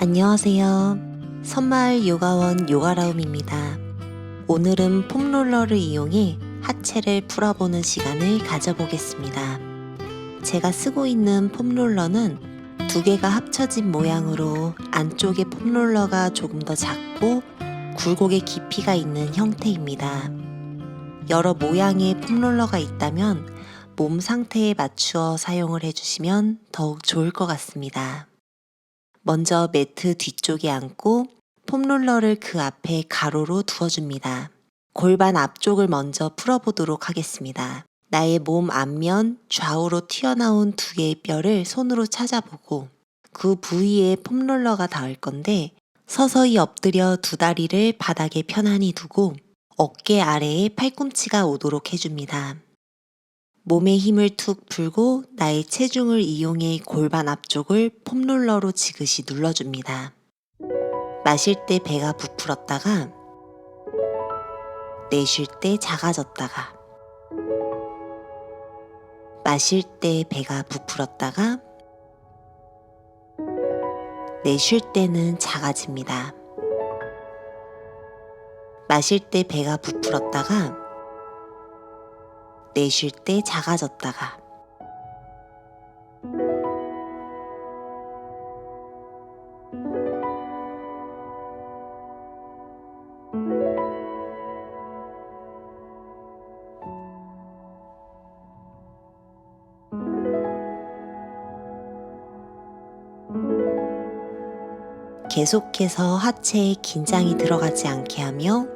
안녕하세요. 선마을 요가원 요가라움입니다. 오늘은 폼롤러를 이용해 하체를 풀어보는 시간을 가져보겠습니다. 제가 쓰고 있는 폼롤러는 두 개가 합쳐진 모양으로 안쪽에 폼롤러가 조금 더 작고 굴곡의 깊이가 있는 형태입니다. 여러 모양의 폼롤러가 있다면 몸 상태에 맞추어 사용을 해주시면 더욱 좋을 것 같습니다. 먼저 매트 뒤쪽에 앉고 폼롤러를 그 앞에 가로로 두어줍니다. 골반 앞쪽을 먼저 풀어보도록 하겠습니다. 나의 몸 앞면 좌우로 튀어나온 두 개의 뼈를 손으로 찾아보고 그 부위에 폼롤러가 닿을 건데 서서히 엎드려 두 다리를 바닥에 편안히 두고 어깨 아래에 팔꿈치가 오도록 해줍니다. 몸에 힘을 툭 풀고 나의 체중을 이용해 골반 앞쪽을 폼롤러로 지그시 눌러줍니다. 마실 때 배가 부풀었다가 내쉴 때 작아졌다가 마실 때 배가 부풀었다가 내쉴 때는 작아집니다. 마실 때 배가 부풀었다가 내쉴 때 작아졌다가. 계속해서 하체에 긴장이 들어가지 않게 하며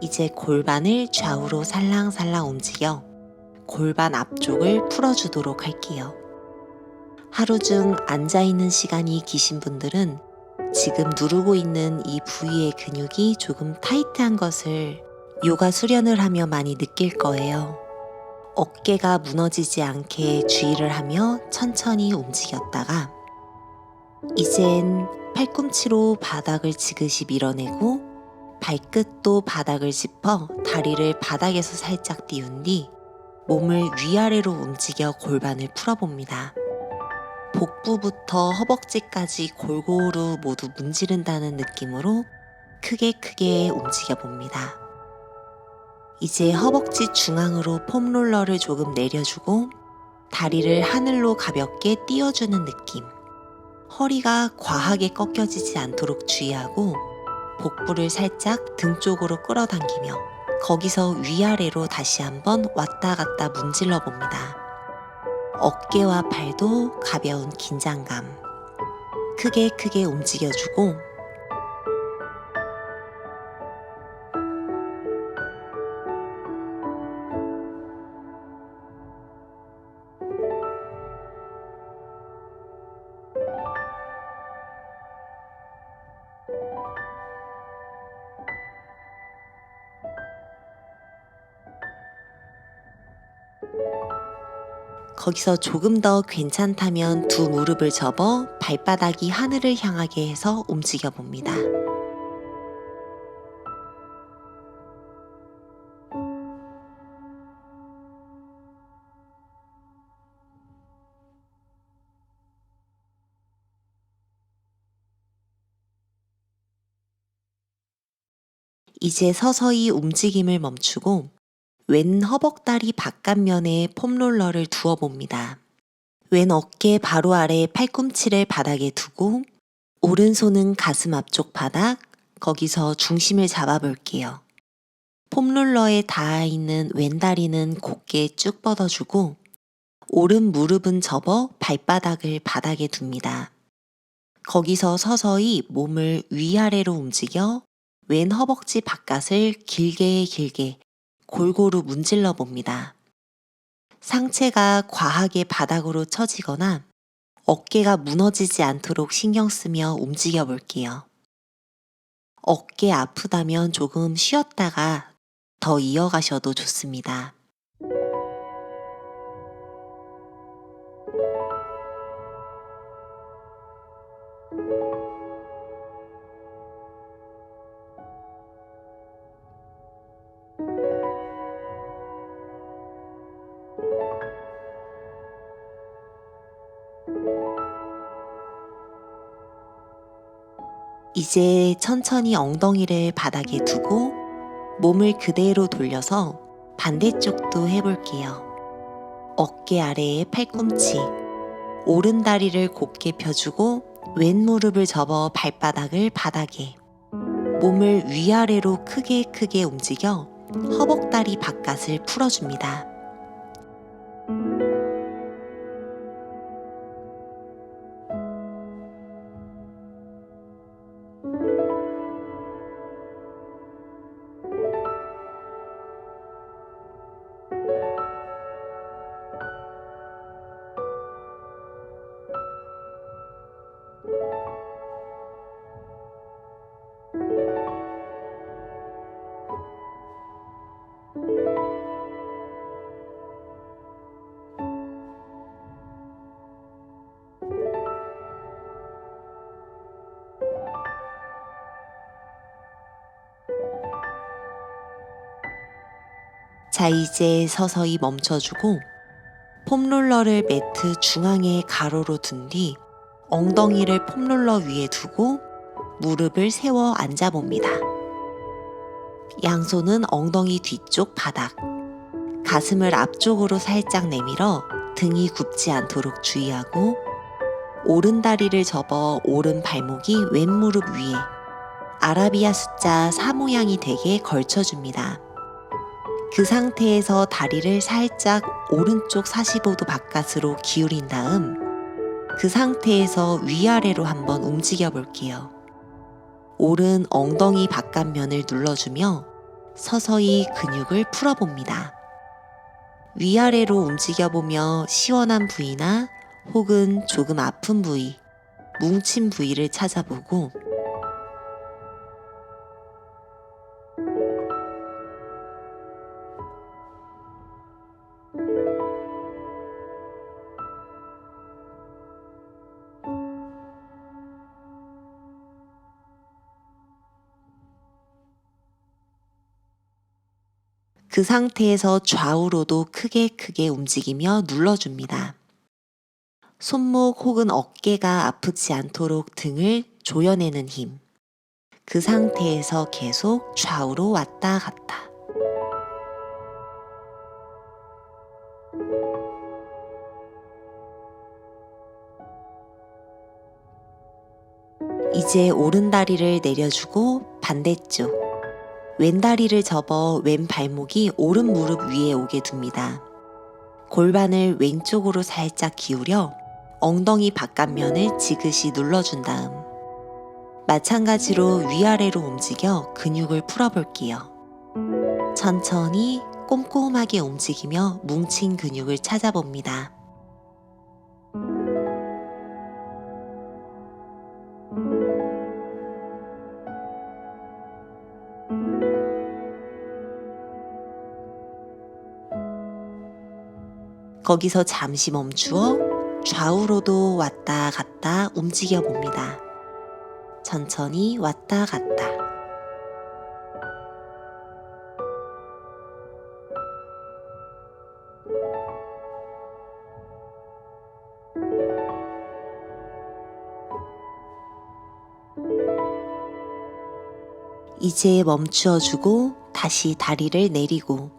이제 골반을 좌우로 살랑살랑 움직여 골반 앞쪽을 풀어주도록 할게요. 하루 중 앉아있는 시간이 기신 분들은 지금 누르고 있는 이 부위의 근육이 조금 타이트한 것을 요가 수련을 하며 많이 느낄 거예요. 어깨가 무너지지 않게 주의를 하며 천천히 움직였다가 이젠 팔꿈치로 바닥을 지그시 밀어내고 발끝도 바닥을 짚어 다리를 바닥에서 살짝 띄운 뒤 몸을 위아래로 움직여 골반을 풀어봅니다. 복부부터 허벅지까지 골고루 모두 문지른다는 느낌으로 크게 크게 움직여 봅니다. 이제 허벅지 중앙으로 폼롤러를 조금 내려주고 다리를 하늘로 가볍게 띄워주는 느낌. 허리가 과하게 꺾여지지 않도록 주의하고 복부를 살짝 등 쪽으로 끌어당기며 거기서 위아래로 다시 한번 왔다 갔다 문질러 봅니다. 어깨와 팔도 가벼운 긴장감. 크게 크게 움직여주고 거기서 조금 더 괜찮다면 두 무릎을 접어 발바닥이 하늘을 향하게 해서 움직여 봅니다. 이제 서서히 움직임을 멈추고 왼 허벅다리 바깥면에 폼롤러를 두어 봅니다. 왼 어깨 바로 아래 팔꿈치를 바닥에 두고 오른손은 가슴 앞쪽 바닥, 거기서 중심을 잡아 볼게요. 폼롤러에 닿아 있는 왼 다리는 곧게 쭉 뻗어주고 오른 무릎은 접어 발바닥을 바닥에 둡니다. 거기서 서서히 몸을 위아래로 움직여 왼 허벅지 바깥을 길게 길게 골고루 문질러 봅니다. 상체가 과하게 바닥으로 처지거나 어깨가 무너지지 않도록 신경 쓰며 움직여 볼게요. 어깨 아프다면 조금 쉬었다가 더 이어가셔도 좋습니다. 이제 천천히 엉덩이를 바닥에 두고 몸을 그대로 돌려서 반대쪽도 해볼게요. 어깨 아래에 팔꿈치, 오른 다리를 곧게 펴주고 왼 무릎을 접어 발바닥을 바닥에 몸을 위아래로 크게 크게 움직여 허벅다리 바깥을 풀어줍니다. 자, 이제 서서히 멈춰주고 폼롤러를 매트 중앙에 가로로 둔 뒤 엉덩이를 폼롤러 위에 두고 무릎을 세워 앉아봅니다. 양손은 엉덩이 뒤쪽 바닥, 가슴을 앞쪽으로 살짝 내밀어 등이 굽지 않도록 주의하고 오른 다리를 접어 오른 발목이 왼 무릎 위에 아라비아 숫자 4 모양이 되게 걸쳐줍니다. 그 상태에서 다리를 살짝 오른쪽 45도 바깥으로 기울인 다음 그 상태에서 위아래로 한번 움직여 볼게요. 오른 엉덩이 바깥면을 눌러주며 서서히 근육을 풀어봅니다. 위아래로 움직여보며 시원한 부위나 혹은 조금 아픈 부위, 뭉친 부위를 찾아보고 그 상태에서 좌우로도 크게 크게 움직이며 눌러줍니다. 손목 혹은 어깨가 아프지 않도록 등을 조여내는 힘. 그 상태에서 계속 좌우로 왔다 갔다. 이제 오른 다리를 내려주고 반대쪽. 왼 다리를 접어 왼 발목이 오른 무릎 위에 오게 둡니다. 골반을 왼쪽으로 살짝 기울여 엉덩이 바깥면을 지그시 눌러준 다음 마찬가지로 위아래로 움직여 근육을 풀어볼게요. 천천히 꼼꼼하게 움직이며 뭉친 근육을 찾아봅니다. 거기서 잠시 멈추어 좌우로도 왔다 갔다 움직여 봅니다. 천천히 왔다 갔다. 이제 멈추어 주고 다시 다리를 내리고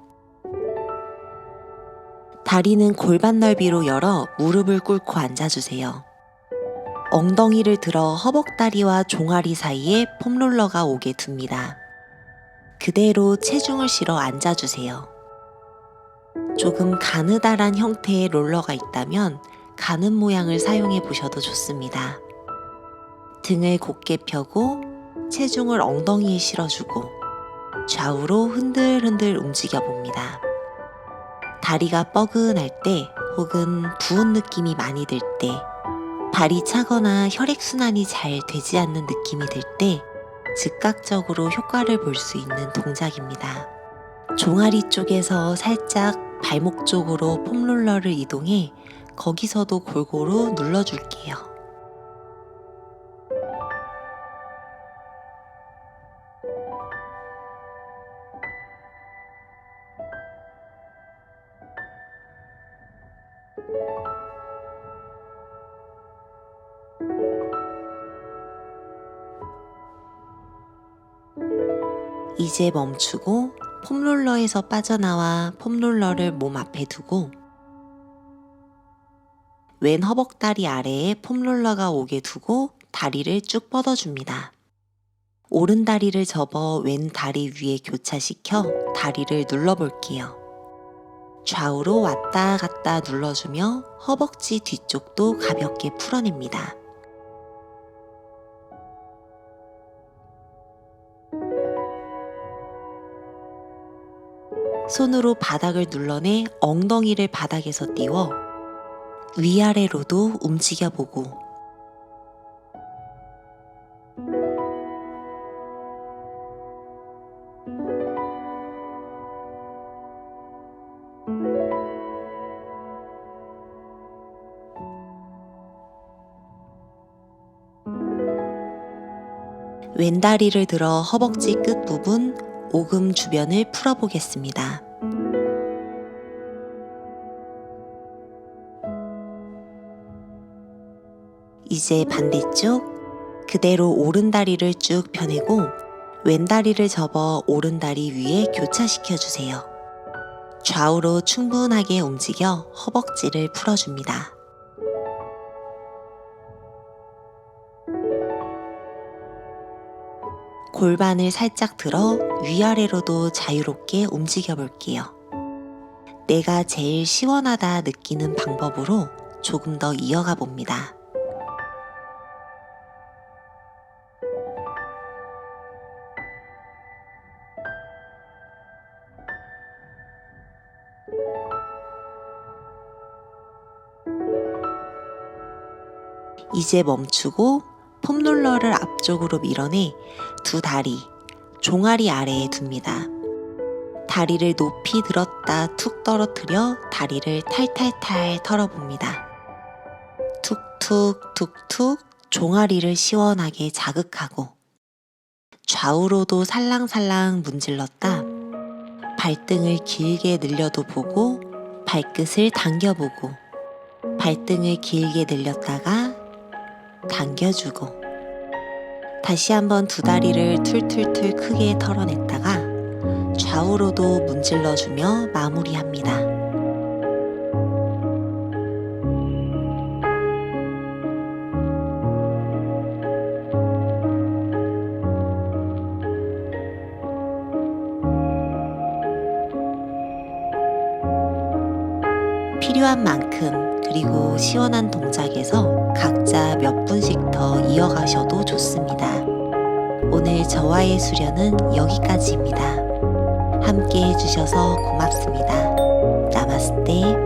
다리는 골반 넓이로 열어 무릎을 꿇고 앉아주세요. 엉덩이를 들어 허벅다리와 종아리 사이에 폼롤러가 오게 둡니다. 그대로 체중을 실어 앉아주세요. 조금 가느다란 형태의 롤러가 있다면 가는 모양을 사용해 보셔도 좋습니다. 등을 곧게 펴고 체중을 엉덩이에 실어주고 좌우로 흔들흔들 움직여 봅니다. 다리가 뻐근할 때 혹은 부은 느낌이 많이 들 때, 발이 차거나 혈액순환이 잘 되지 않는 느낌이 들 때, 즉각적으로 효과를 볼 수 있는 동작입니다. 종아리 쪽에서 살짝 발목 쪽으로 폼롤러를 이동해 거기서도 골고루 눌러줄게요. 이제 멈추고 폼롤러에서 빠져나와 폼롤러를 몸 앞에 두고 왼 허벅다리 아래에 폼롤러가 오게 두고 다리를 쭉 뻗어줍니다. 오른 다리를 접어 왼 다리 위에 교차시켜 다리를 눌러볼게요. 좌우로 왔다 갔다 눌러주며 허벅지 뒤쪽도 가볍게 풀어냅니다. 손으로 바닥을 눌러내 엉덩이를 바닥에서 띄워 위아래로도 움직여 보고. 왼다리를 들어 허벅지 끝 부분 오금 주변을 풀어보겠습니다. 이제 반대쪽 그대로 오른다리를 쭉 펴내고 왼다리를 접어 오른다리 위에 교차시켜 주세요. 좌우로 충분하게 움직여 허벅지를 풀어줍니다. 골반을 살짝 들어 위아래로도 자유롭게 움직여 볼게요. 내가 제일 시원하다 느끼는 방법으로 조금 더 이어가 봅니다. 이제 멈추고 폼롤러를 앞쪽으로 밀어내 두 다리, 종아리 아래에 둡니다. 다리를 높이 들었다 툭 떨어뜨려 다리를 탈탈탈 털어봅니다. 툭툭 툭툭 종아리를 시원하게 자극하고 좌우로도 살랑살랑 문질렀다 발등을 길게 늘려도 보고 발끝을 당겨보고 발등을 길게 늘렸다가 당겨주고 다시 한번 두 다리를 툴툴툴 크게 털어냈다가 좌우로도 문질러주며 마무리합니다. 필요한 만큼 그리고 시원한 동작에서 각자 몇 분씩 더 이어가셔도 좋습니다. 오늘 저와의 수련은 여기까지입니다. 함께 해주셔서 고맙습니다. 나마스테.